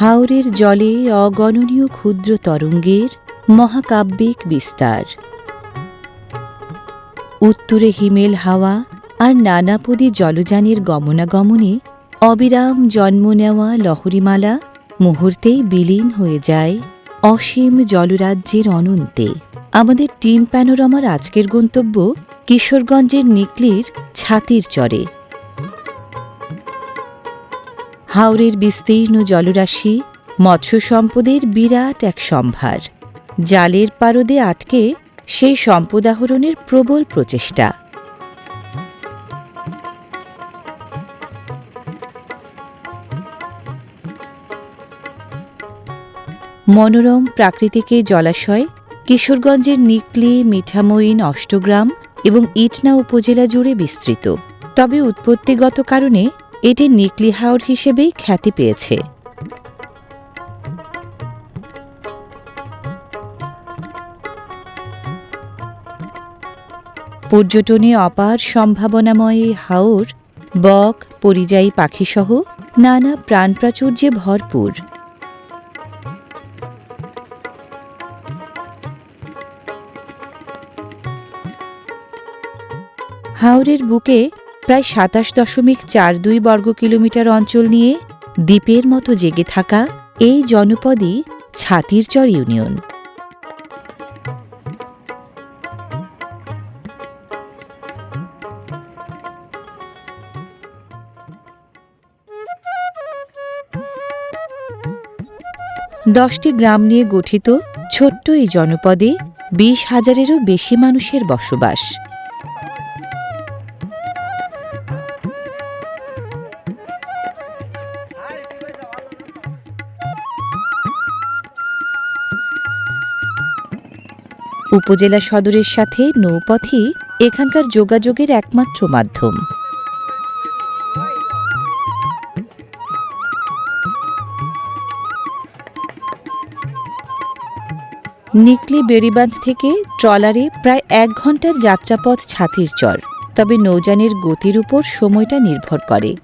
হাওরের জলে অগণনীয় ক্ষুদ্র তরঙ্গের মহাকাব্যিক বিস্তার। উত্তরে হিমেল হাওয়া আর নানাপদী জলযানের গমনাগমনে অবিরাম জন্ম নেওয়া লহরীমালা মুহূর্তেই বিলীন হয়ে যায় অসীম জলরাজ্যের অনন্তে। আমাদের টিম প্যানোরামার আজকের গন্তব্য কিশোরগঞ্জের নিকলির ছাতির চরে। হাওরের বিস্তীর্ণ জলরাশি, মৎস্য সম্পদের বিরাট এক সম্ভার। জালের পারদে আটকে সেই সম্পদ আহরণের প্রবল প্রচেষ্টা। মনোরম প্রাকৃতিকে জলাশয়, কিশোরগঞ্জের নিকলি মিঠামইন অষ্টগ্রাম এবং ইটনা উপজেলা জুড়ে বিস্তৃত। তবে উৎপত্তিগত কারণে এটি নিকলি হাওর হিসেবেই খ্যাতি পেয়েছে। পর্যটনে অপার সম্ভাবনাময় এই হাওর, বক, পরিযায়ী পাখিসহ নানা প্রাণপ্রাচুর্যে ভরপুর। হাওরের বুকে প্রায় সাতাশ দশমিক চার দুই বর্গ কিলোমিটার অঞ্চল নিয়ে দ্বীপের মতো জেগে থাকা এই জনপদই ছাতিরচর ইউনিয়ন। দশটি গ্রাম নিয়ে গঠিত ছোট্ট এই জনপদে বিশ হাজারেরও বেশি মানুষের বসবাস। উপজেলা সদরের সাথে নৌপথই এখানকার যোগাযোগের একমাত্র মাধ্যম। নিকলি বেড়িবাঁধ থেকে ট্রলারে প্রায় এক ঘণ্টার যাত্রাপথ ছাতির চর, তবে নৌযানের গতির উপর সময়টা নির্ভর করে।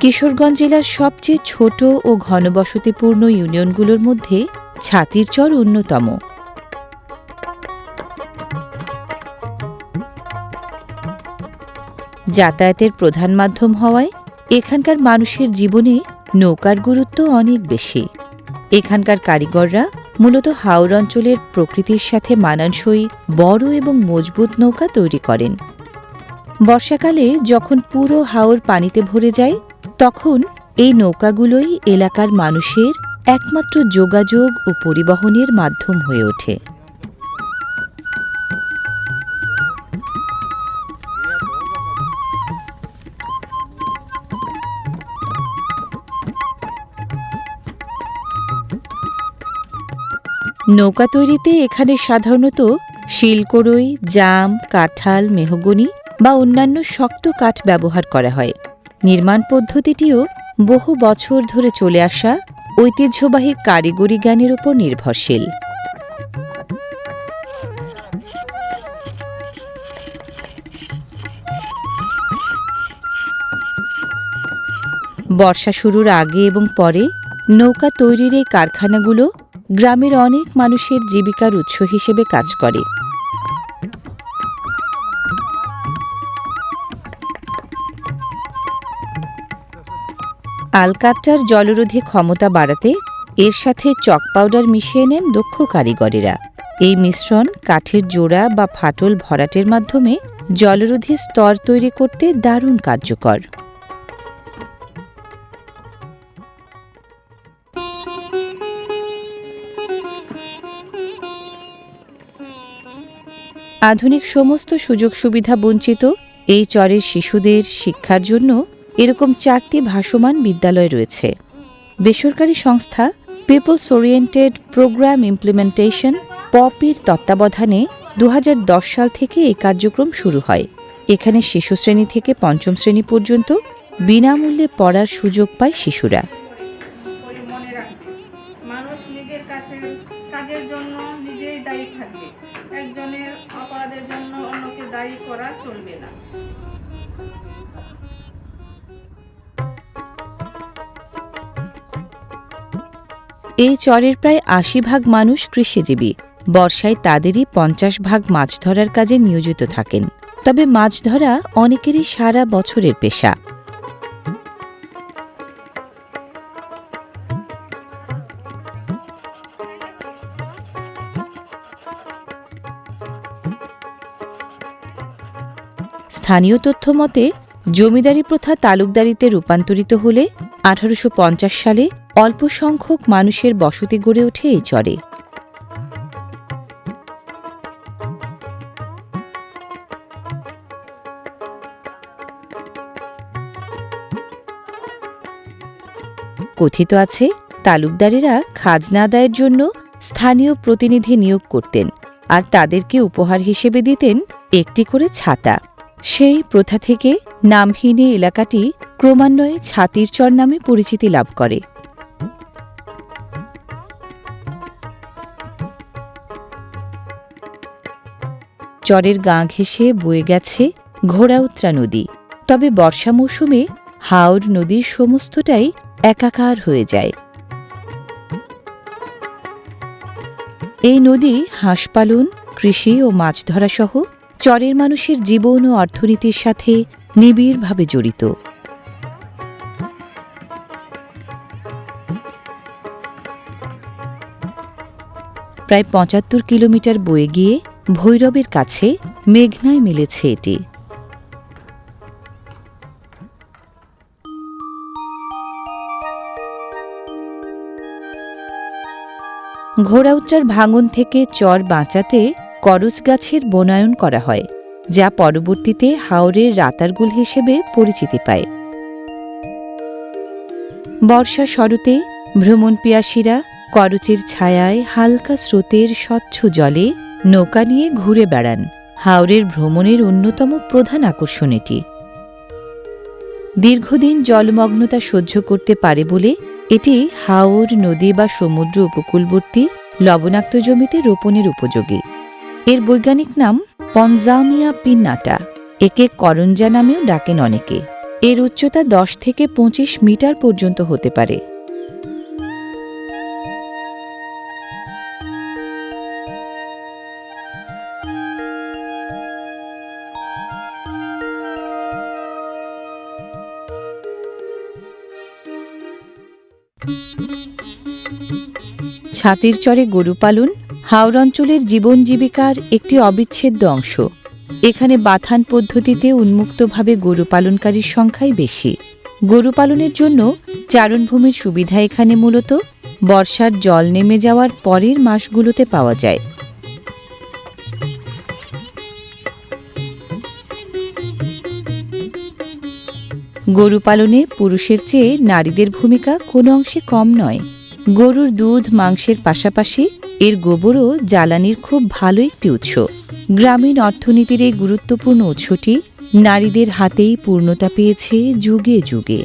কিশোরগঞ্জ জেলার সবচেয়ে ছোট ও ঘনবসতিপূর্ণ ইউনিয়নগুলোর মধ্যে ছাতিরচর অন্যতম। যাতায়াতের প্রধান মাধ্যম হওয়ায় এখানকার মানুষের জীবনে নৌকার গুরুত্ব অনেক বেশি। এখানকার কারিগররা মূলত হাওর অঞ্চলের প্রকৃতির সাথে মানানসই, বড় এবং মজবুত নৌকা তৈরি করেন। বর্ষাকালে যখন পুরো হাওর পানিতে ভরে যায় তখন এই নৌকাগুলোই এলাকার মানুষের একমাত্র যোগাযোগ ও পরিবহনের মাধ্যম হয়ে ওঠে। নৌকা তৈরিতে এখানে সাধারণত শিলকড়ই, জাম, কাঁঠাল, মেহগনি বা অন্যান্য শক্ত কাঠ ব্যবহার করা হয়। নির্মাণ পদ্ধতিটিও বহু বছর ধরে চলে আসা ঐতিহ্যবাহী কারিগরি জ্ঞানের উপর নির্ভরশীল। বর্ষা শুরুর আগে এবং পরে নৌকা তৈরির এই কারখানাগুলো গ্রামের অনেক মানুষের জীবিকার উৎস হিসেবে কাজ করে। আলকাট্টার জলরোধী ক্ষমতা বাড়াতে এর সাথে চক পাউডার মিশিয়ে নেন দক্ষ কারিগরেরা। এই মিশ্রণ কাঠের জোড়া বা ফাটল ভরাটের মাধ্যমে জলরোধী স্তর তৈরি করতে দারুণ কার্যকর। আধুনিক সমস্ত সুযোগ সুবিধা বঞ্চিত এই চরের শিশুদের শিক্ষার জন্য এরকম চারটি ভাসমান বিদ্যালয় রয়েছে। বেসরকারি সংস্থা পিপলস ওরিয়েন্টেড প্রোগ্রাম ইমপ্লিমেন্টেশন পপির তত্ত্বাবধানে দু হাজার দশ সাল থেকে এই কার্যক্রম শুরু হয়। এখানে শিশু শ্রেণি থেকে পঞ্চম শ্রেণি পর্যন্ত বিনামূল্যে পড়ার সুযোগ পায় শিশুরা। জন্য অন্যকে দায়ী করা চলবে না। এই চরের প্রায় আশি ভাগ মানুষ কৃষিজীবী। বর্ষায় তাদেরই পঞ্চাশ ভাগ মাছ ধরার কাজে নিয়োজিত থাকেন। তবে মাছ ধরা অনেকেরই সারা বছরের পেশা। স্থানীয় তথ্য মতে, জমিদারি প্রথা তালুকদারিতে রূপান্তরিত হলে আঠারোশো পঞ্চাশ সালে অল্প সংখ্যক মানুষের বসতি গড়ে ওঠে এই চরে। কথিত আছে, তালুকদারেরা খাজনা আদায়ের জন্য স্থানীয় প্রতিনিধি নিয়োগ করতেন আর তাদেরকে উপহার হিসেবে দিতেন একটি করে ছাতা। সেই প্রথা থেকে নামহীন এলাকাটি ক্রমান্বয়ে ছাতির চর নামে পরিচিতি লাভ করে। চরের গাঁ ঘেঁষে বয়ে গেছে ঘোড়াউত্রা নদী। তবে বর্ষা মৌসুমে হাওর নদীর সমস্তটাই একাকার হয়ে যায়। এই নদী হাঁসপালন কৃষি ও মাছ ধরা সহ চরের মানুষের জীবন ও অর্থনীতির সাথে নিবিড়ভাবে জড়িত। প্রায় পঁচাত্তর কিলোমিটার বয়ে গিয়ে ভৈরবের কাছে মেঘনায় মিলেছে এটি। ঘোড়াউচ্চার ভাঙন থেকে চর বাঁচাতে করচ গাছের বনায়ন করা হয়, যা পরবর্তীতে হাওরের রাতারগুল হিসেবে পরিচিতি পায়। বর্ষা শরতে ভ্রমণ পিয়াসীরা করচের ছায়ায় হালকা স্রোতের স্বচ্ছ জলে নৌকা নিয়ে ঘুরে বেড়ান। হাওরের ভ্রমণের অন্যতম প্রধান আকর্ষণ এটি। দীর্ঘদিন জলমগ্নতা সহ্য করতে পারে বলে এটি হাওর নদী বা সমুদ্র উপকূলবর্তী লবণাক্ত জমিতে রোপণের উপযোগী। এর বৈজ্ঞানিক নাম পনজামিয়া পিন্নাটা। একে করঞ্জা নামেও ডাকেন অনেকে। এর উচ্চতা দশ থেকে পঁচিশ মিটার পর্যন্ত হতে পারে। ছাতির চরে গরু পালন হাওর অঞ্চলের জীবন জীবিকার একটি অবিচ্ছেদ্য অংশ। এখানে বাথান পদ্ধতিতে উন্মুক্তভাবে গরু পালনকারীর সংখ্যাই বেশি। গরু পালনের জন্য চারণভূমির সুবিধা এখানে মূলত বর্ষার জল নেমে যাওয়ার পরের মাসগুলোতে পাওয়া যায়। গরু পালনে পুরুষের চেয়ে নারীদের ভূমিকা কোনো অংশে কম নয়। গরুর দুধ, মাংসের পাশাপাশি এর গোবরও জ্বালানির খুব ভালো একটি উৎস। গ্রামীণ অর্থনীতির এই গুরুত্বপূর্ণ উৎসটি নারীদের হাতেই পূর্ণতা পেয়েছে যুগে যুগে।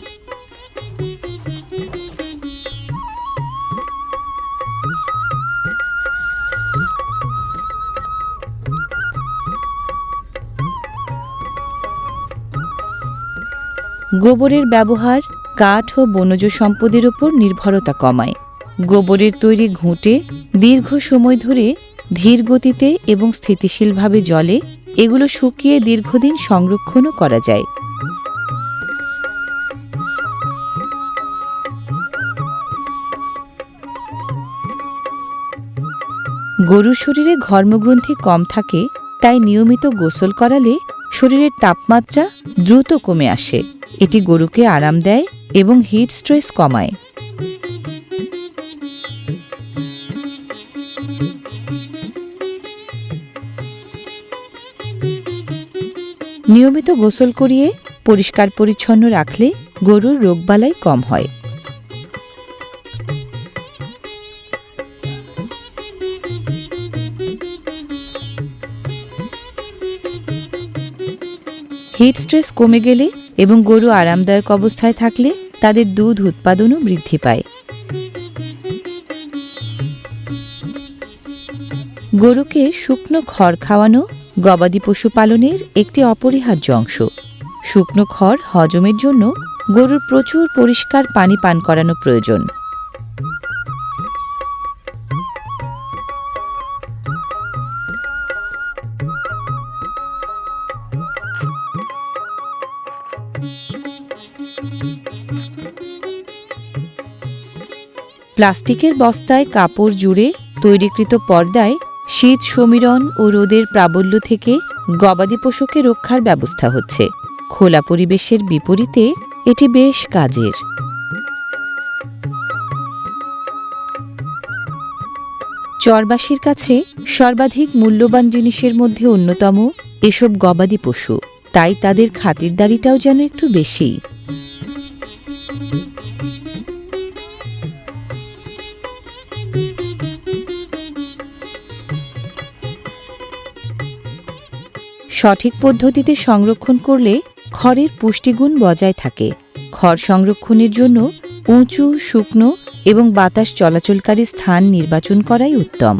গোবরের ব্যবহার কাঠ ও বনজ সম্পদের উপর নির্ভরতা কমায়। গোবরের তৈরি ঘুঁটে দীর্ঘ সময় ধরে ধীর গতিতে এবং স্থিতিশীলভাবে জলে এগুলো শুকিয়ে দীর্ঘদিন সংরক্ষণও করা যায়। গরুর শরীরে ঘর্মগ্রন্থি কম থাকে, তাই নিয়মিত গোসল করালে শরীরের তাপমাত্রা দ্রুত কমে আসে। এটি গরুকে আরাম দেয় এবং হিট স্ট্রেস কমায়। নিয়মিত গোসল করিয়ে পরিষ্কার পরিচ্ছন্ন রাখলে গরুর রোগবালাই কম হয়। হিট স্ট্রেস কমে গেলে এবং গরু আরামদায়ক অবস্থায় থাকলে তাদের দুধ উৎপাদনও বৃদ্ধি পায়। গরুকে শুকনো খড় খাওয়ানো গবাদি পশু পালনের একটি অপরিহার্য অংশ। শুকনো খড় হজমের জন্য গরুর প্রচুর পরিষ্কার পানি পান করানো প্রয়োজন। প্লাস্টিকের বস্তায় কাপড় জুড়ে তৈরিকৃত পর্দায় শীত সমীরণ ও রোদের প্রাবল্য থেকে গবাদি পশুকে রক্ষার ব্যবস্থা হচ্ছে। খোলা পরিবেশের বিপরীতে এটি বেশ কাজের। চরবাসীর কাছে সর্বাধিক মূল্যবান জিনিসের মধ্যে অন্যতম এসব গবাদি পশু। তাই তাদের খাতিরদারিটাও যেন একটু বেশি। সঠিক পদ্ধতিতে সংরক্ষণ করলে খড়ের পুষ্টিগুণ বজায় থাকে। খড় সংরক্ষণের জন্য উঁচু, শুকনো এবং বাতাস চলাচলকারী স্থান নির্বাচন করাই উত্তম।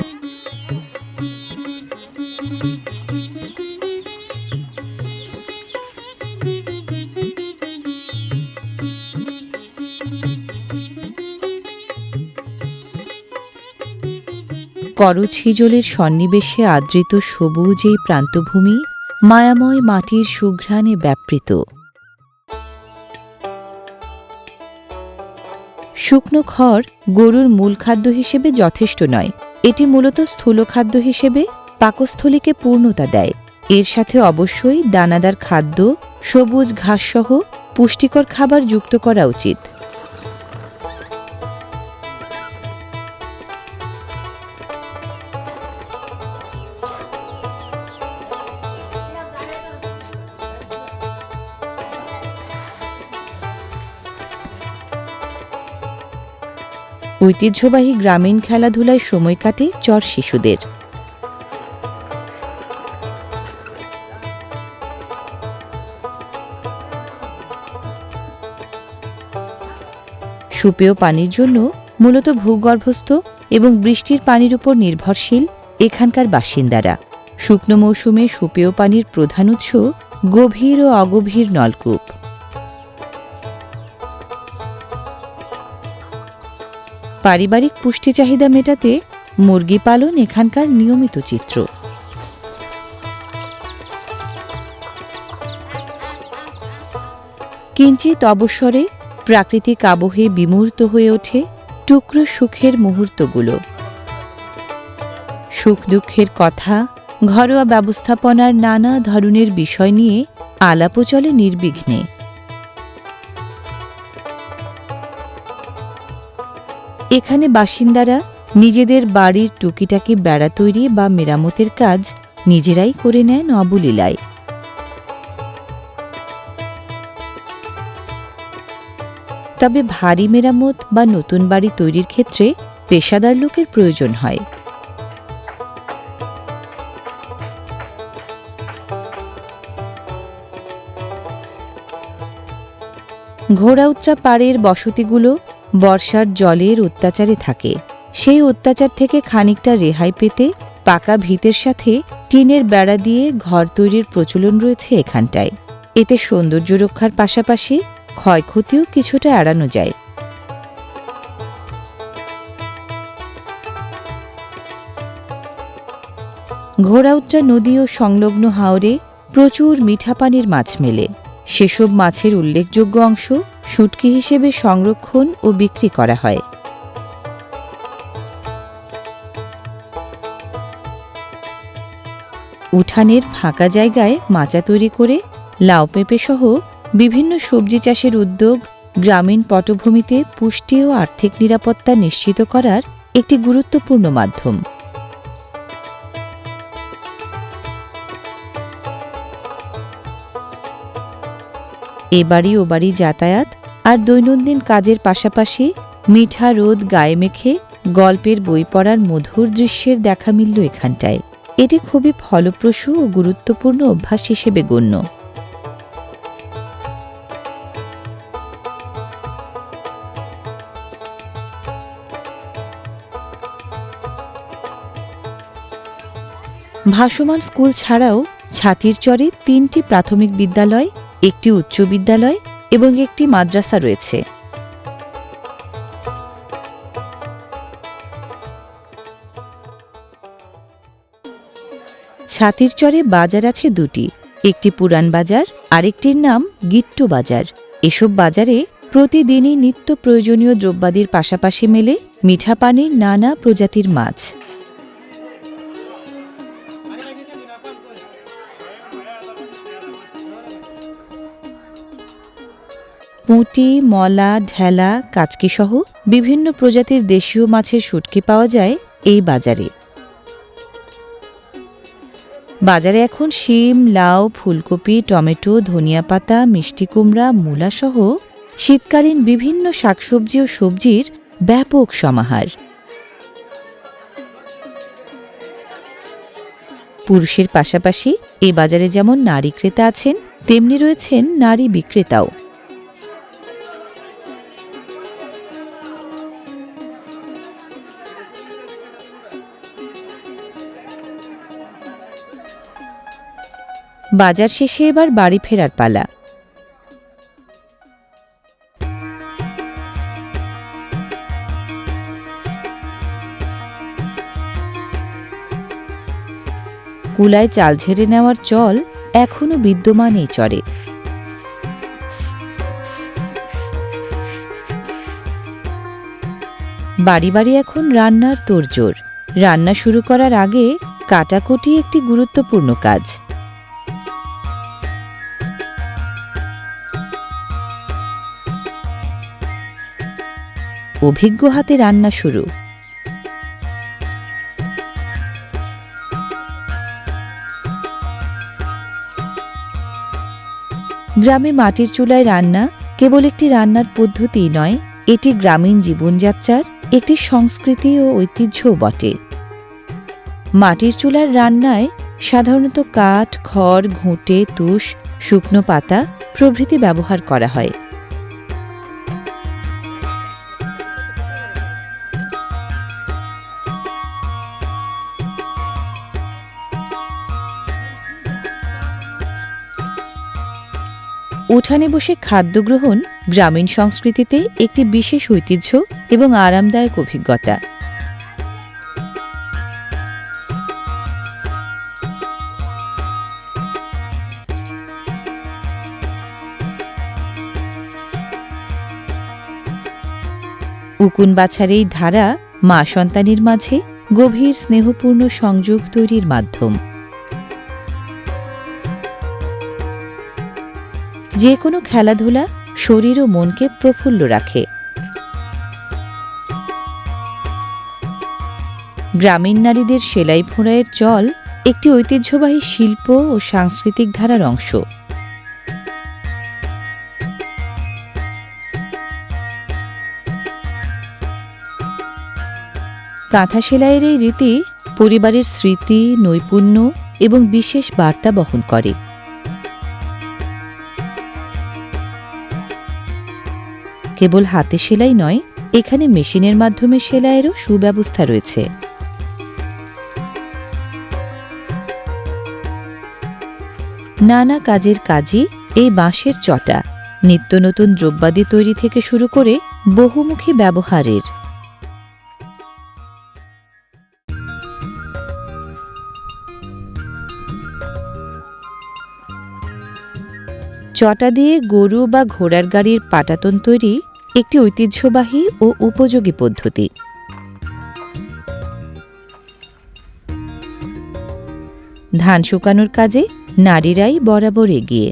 করজ হিজলের সন্নিবেশে আদৃত সবুজ এই প্রান্তভূমি মায়াময় মাটির সুঘ্রাণে ব্যাপৃত। শুকনো খড় গরুর মূল খাদ্য হিসেবে যথেষ্ট নয়। এটি মূলত স্থূল খাদ্য হিসেবে পাকস্থলীকে পূর্ণতা দেয়। এর সাথে অবশ্যই দানাদার খাদ্য, সবুজ ঘাসসহ পুষ্টিকর খাবার যুক্ত করা উচিত। ঐতিহ্যবাহী গ্রামীণ খেলাধুলায় সময় কাটে চর শিশুদের। সুপেয় পানির জন্য মূলত ভূগর্ভস্থ এবং বৃষ্টির পানির উপর নির্ভরশীল এখানকার বাসিন্দারা। শুকনো মৌসুমে সুপেয় পানির প্রধান উৎস গভীর ও অগভীর নলকূপ। পারিবারিক পুষ্টি চাহিদা মেটাতে মুরগি পালন এখানকার নিয়মিত চিত্র। কিঞ্চিত অবসরে প্রাকৃতিক আবহে বিমূর্ত হয়ে ওঠে টুকরো সুখের মুহূর্তগুলো। সুখ দুঃখের কথা, ঘরোয়া ব্যবস্থাপনার নানা ধরনের বিষয় নিয়ে আলাপও চলে নির্বিঘ্নে। এখানে বাসিন্দারা নিজেদের বাড়ির টুকিটাকি বেড়া তৈরি বা মেরামতের কাজ নিজেরাই করে নেন অবলীলায়। তবে ভারী মেরামত বা নতুন বাড়ি তৈরির ক্ষেত্রে পেশাদার লোকের প্রয়োজন হয়। ঘোড়াউত্রা পাড়ের বসতিগুলো বর্ষার জলের অত্যাচারে থাকে। সেই অত্যাচার থেকে খানিকটা রেহাই পেতে পাকা ভিতের সাথে টিনের বেড়া দিয়ে ঘর তৈরির প্রচলন রয়েছে এখানটায়। এতে সৌন্দর্য রক্ষার পাশাপাশি ক্ষয়ক্ষতিও কিছুটা এড়ানো যায়। ঘোড়াউত্রা নদী ও সংলগ্ন হাওরে প্রচুর মিঠা পানির মাছ মেলে। সেসব মাছের উল্লেখযোগ্য অংশ শুটকি হিসেবে সংরক্ষণ ও বিক্রি করা হয়। উঠানের ফাঁকা জায়গায় মাচা তৈরি করে লাউ পেঁপে সহ বিভিন্ন সবজি চাষের উদ্যোগ গ্রামীণ পটভূমিতে পুষ্টি ও আর্থিক নিরাপত্তা নিশ্চিত করার একটি গুরুত্বপূর্ণ মাধ্যম। এ বাড়ি ও বাড়ি যাতায়াত আর দৈনন্দিন কাজের পাশাপাশি মিঠা রোদ গায়ে মেখে গল্পের বই পড়ার মধুর দৃশ্যের দেখা মিলল এখানটায়। এটি খুবই ফলপ্রসূ ও গুরুত্বপূর্ণ অভ্যাস হিসেবে গণ্য। ভাসমান স্কুল ছাড়াও ছাতির চরে তিনটি প্রাথমিক বিদ্যালয় একটি উচ্চ বিদ্যালয় এবং একটি মাদ্রাসা রয়েছে। ছাতির চরে বাজার আছে দুটি, একটি পুরান বাজার, আরেকটির নাম গিট্টু বাজার। এসব বাজারে প্রতিদিনই নিত্য প্রয়োজনীয় দ্রব্যাদির পাশাপাশি মেলে মিঠা পানির নানা প্রজাতির মাছ। পুঁটি, মলা, ঢেলা কাচকি সহ বিভিন্ন প্রজাতির দেশীয় মাছের শুটকি পাওয়া যায় এই বাজারে। বাজারে এখন শিম, লাউ, ফুলকপি, টমেটো, ধনিয়া পাতা, মিষ্টি কুমড়া, মূলা সহ শীতকালীন বিভিন্ন শাকসবজি ও সবজির ব্যাপক সমাহার। পুরুষের পাশাপাশি এই বাজারে যেমন নারী ক্রেতা আছেন, তেমনি রয়েছেন নারী বিক্রেতাও। বাজার শেষে এবার বাড়ি ফেরার পালা। কুলায় চাল ঝেড়ে নেওয়ার চল এখনও বিদ্যমান এই চরে বাড়ি বাড়ি এখন রান্নার তোড়জোড়। রান্না শুরু করার আগে কাটাকুটি একটি গুরুত্বপূর্ণ কাজ। অভিজ্ঞ হাতে রান্না শুরু। গ্রামে মাটির চুলায় রান্না কেবল একটি রান্নার পদ্ধতি নয়, এটি গ্রামীণ জীবনযাত্রার একটি সংস্কৃতি ও ঐতিহ্যও বটে। মাটির চুলার রান্নায় সাধারণত কাঠ, খড়, ঘুঁটে, তুষ, শুকনো পাতা প্রভৃতি ব্যবহার করা হয়। উঠানে বসে খাদ্য গ্রহণ গ্রামীণ সংস্কৃতিতে একটি বিশেষ ঐতিহ্য এবং আরামদায়ক অভিজ্ঞতা। উকুন বাছার এই ধারা মা সন্তানের মাঝে গভীর স্নেহপূর্ণ সংযোগ তৈরির মাধ্যম। যে কোনো খেলাধুলা শরীর ও মনকে প্রফুল্ল রাখে। গ্রামীণ নারীদের সেলাই ফোঁড়াইয়ের চল একটি ঐতিহ্যবাহী শিল্প ও সাংস্কৃতিক ধারার অংশ। কাঁথা সেলাইয়ের এই রীতি পরিবারের স্মৃতি, নৈপুণ্য এবং বিশেষ বার্তা বহন করে। কেবল হাতে সেলাই নয়, এখানে মেশিনের মাধ্যমে সেলাইয়েরও সুব্যবস্থা রয়েছে। নানা কাজের কাজই এই বাঁশের চটা। নিত্য নতুন দ্রব্যাদি তৈরি থেকে শুরু করে বহুমুখী ব্যবহারের। চটা দিয়ে গরু বা ঘোড়ার গাড়ির পাটাতন তৈরি একটি ঐতিহ্যবাহী ও উপযোগী পদ্ধতি। ধান শুকানোর কাজে নারীরাই বরাবর এগিয়ে।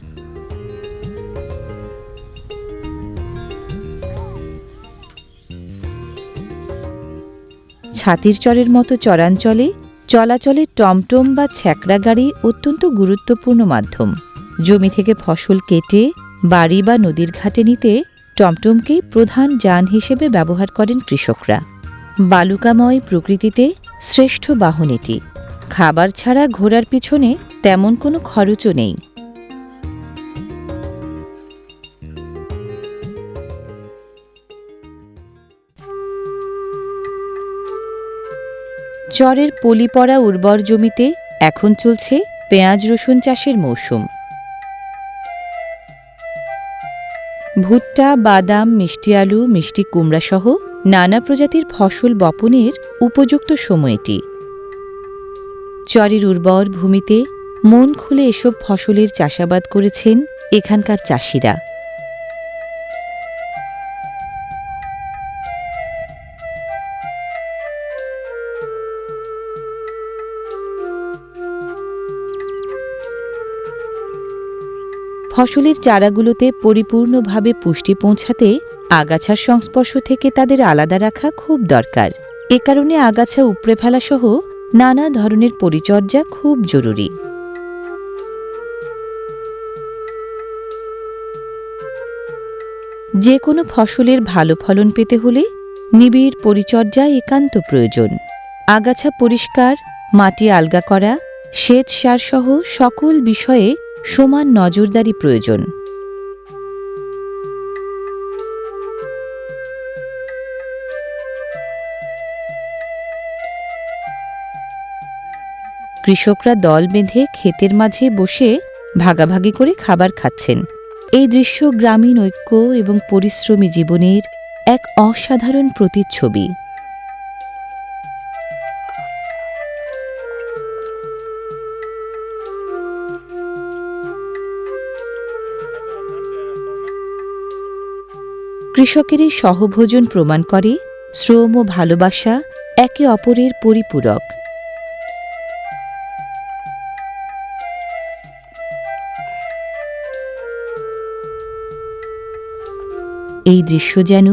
ছাতির চরের মতো চরাঞ্চলে চলাচলে টমটম বা ছ্যাকড়া গাড়ি অত্যন্ত গুরুত্বপূর্ণ মাধ্যম। জমি থেকে ফসল কেটে বাড়ি বা নদীর ঘাটে নিতে টমটমকেই প্রধান যান হিসেবে ব্যবহার করেন কৃষকরা। বালুকাময় প্রকৃতিতে শ্রেষ্ঠ বাহন এটি। খাবার ছাড়া ঘোড়ার পিছনে তেমন কোনো খরচও নেই। চরের পলি পড়া উর্বর জমিতে এখন চলছে পেঁয়াজ রসুন চাষের মৌসুম। ভুট্টা, বাদাম, মিষ্টি আলু, মিষ্টি কুমড়া সহ নানা প্রজাতির ফসল বপনের উপযুক্ত সময়টি। চরের উর্বর ভূমিতে মন খুলে এসব ফসলের চাষাবাদ করেছেন এখানকার চাষিরা। ফসলের চারাগুলোতে পরিপূর্ণভাবে পুষ্টি পৌঁছাতে আগাছার সংস্পর্শ থেকে তাদের আলাদা রাখা খুব দরকার। এ কারণে আগাছা উপড়ে ফেলা সহ নানা ধরনের পরিচর্যা খুব জরুরি। যে কোনো ফসলের ভালো ফলন পেতে হলে নিবিড় পরিচর্যা একান্ত প্রয়োজন। আগাছা পরিষ্কার, মাটি আলগা করা সেচ সার সহ সকল বিষয়ে সমান নজরদারি প্রয়োজন। কৃষকরা দল বেঁধে ক্ষেতের মাঝে বসে ভাগাভাগি করে খাবার খাচ্ছেন। এই দৃশ্য গ্রামীণ ঐক্য এবং পরিশ্রমী জীবনের এক অসাধারণ প্রতিচ্ছবি। কৃষকের এই সহভোজন প্রমাণ করে শ্রম ও ভালোবাসা একে অপরের পরিপূরক। এই দৃশ্য যেন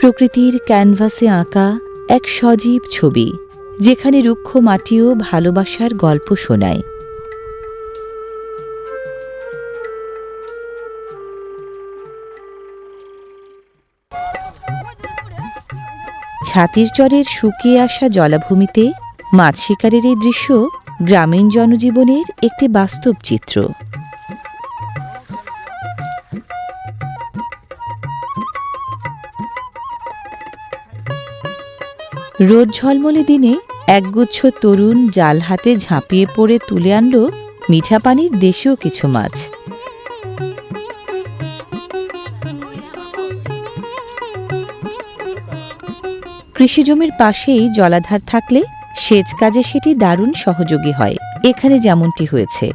প্রকৃতির ক্যানভাসে আঁকা এক সজীব ছবি, যেখানে রুক্ষ মাটিও ভালোবাসার গল্প শোনায়। ছাতির চরের শুকিয়ে আসা জলাভূমিতে মাছ শিকারের এই দৃশ্য গ্রামীণ জনজীবনের একটি বাস্তব চিত্র। রোদ ঝলমলে দিনে একগুচ্ছ তরুণ জাল হাতে ঝাঁপিয়ে পড়ে তুলে আনল মিঠা পানির দেশীয় কিছু মাছ। কৃষিজমির পাশেই জলাধার থাকলে সেচ কাজে সেটি দারুণ সহযোগী হয়। এখানে যেমনটি হয়েছে।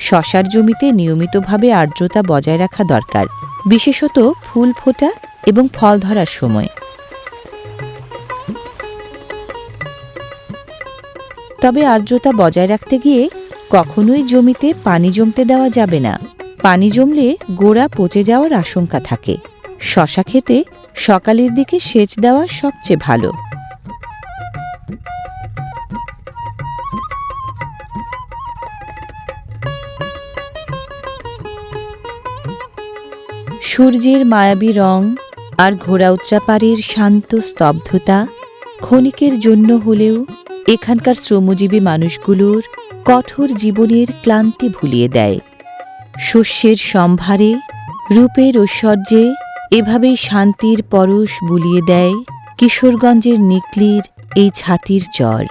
শশার জমিতে নিয়মিতভাবে আর্দ্রতা বজায় রাখা দরকার, বিশেষত ফুল ফোটা এবং ফল ধরার সময়। তবে আর্দ্রতা বজায় রাখতে গিয়ে কখনোই জমিতে পানি জমতে দেওয়া যাবে না। পানি জমলে গোড়া পচে যাওয়ার আশঙ্কা থাকে। শশা খেতে সকালের দিকে সেচ দেওয়া সবচেয়ে ভালো। সূর্যের মায়াবী রং আর ঘোড়া উত্রাপাড়ের শান্ত স্তব্ধতা ক্ষণিকের জন্য হলেও এখানকার শ্রমজীবী মানুষগুলোর কঠোর জীবনের ক্লান্তি ভুলিয়ে দেয়। শস্যের সম্ভারে রূপের ঐশ্বর্যে এভাবেই শান্তির পরশ বুলিয়ে দেয় কিশোরগঞ্জের নিকলির এই ছাতির চর